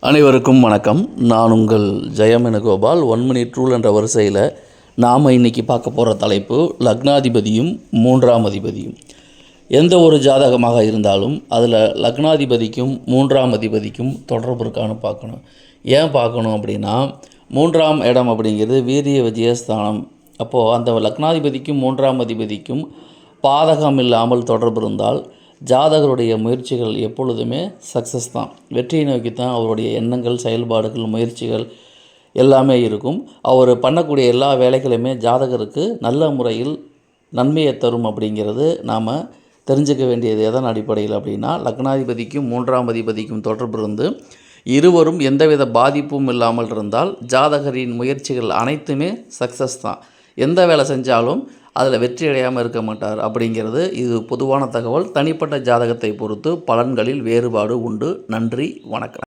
அனைவருக்கும் வணக்கம். நான் உங்கள் ஜெயமெனகோபால். ஒன் மினிட் ரூல் என்ற வரிசையில் நாம் இன்றைக்கி பார்க்க போகிற தலைப்பு லக்னாதிபதியும் மூன்றாம் அதிபதியும். எந்த ஒரு ஜாதகமாக இருந்தாலும் அதில் லக்னாதிபதிக்கும் மூன்றாம் அதிபதிக்கும் தொடர்பு இருக்கான்னு பார்க்கணும். ஏன் பார்க்கணும் அப்படின்னா மூன்றாம் இடம் அப்படிங்கிறது வீரிய விஜயஸ்தானம். அப்போது அந்த லக்னாதிபதிக்கும் மூன்றாம் அதிபதிக்கும் பாதகம் இல்லாமல் தொடர்பு இருந்தால் ஜாதகருடைய முயற்சிகள் எப்பொழுதுமே சக்ஸஸ் தான். வெற்றியை நோக்கி தான் அவருடைய எண்ணங்கள் செயல்பாடுகள் முயற்சிகள் எல்லாமே இருக்கும். அவர் பண்ணக்கூடிய எல்லா வேலைகளுமே ஜாதகருக்கு நல்ல முறையில் நன்மையை தரும் அப்படிங்கிறது நாம் தெரிஞ்சுக்க வேண்டியது எதன் அடிப்படையில் அப்படின்னா லக்னாதிபதிக்கும் மூன்றாம் அதிபதிக்கும் தொடர்பு இருந்து இருவரும் எந்தவித பாதிப்பும் இல்லாமல் இருந்தால் ஜாதகரின் முயற்சிகள் அனைத்துமே சக்ஸஸ் தான். எந்த வேலை செஞ்சாலும் அதில் வெற்றி அடையாமல் இருக்க மாட்டார் அப்படிங்கிறது இது பொதுவான தகவல். தனிப்பட்ட ஜாதகத்தை பொறுத்து பலன்களில் வேறுபாடு உண்டு. நன்றி வணக்கம்.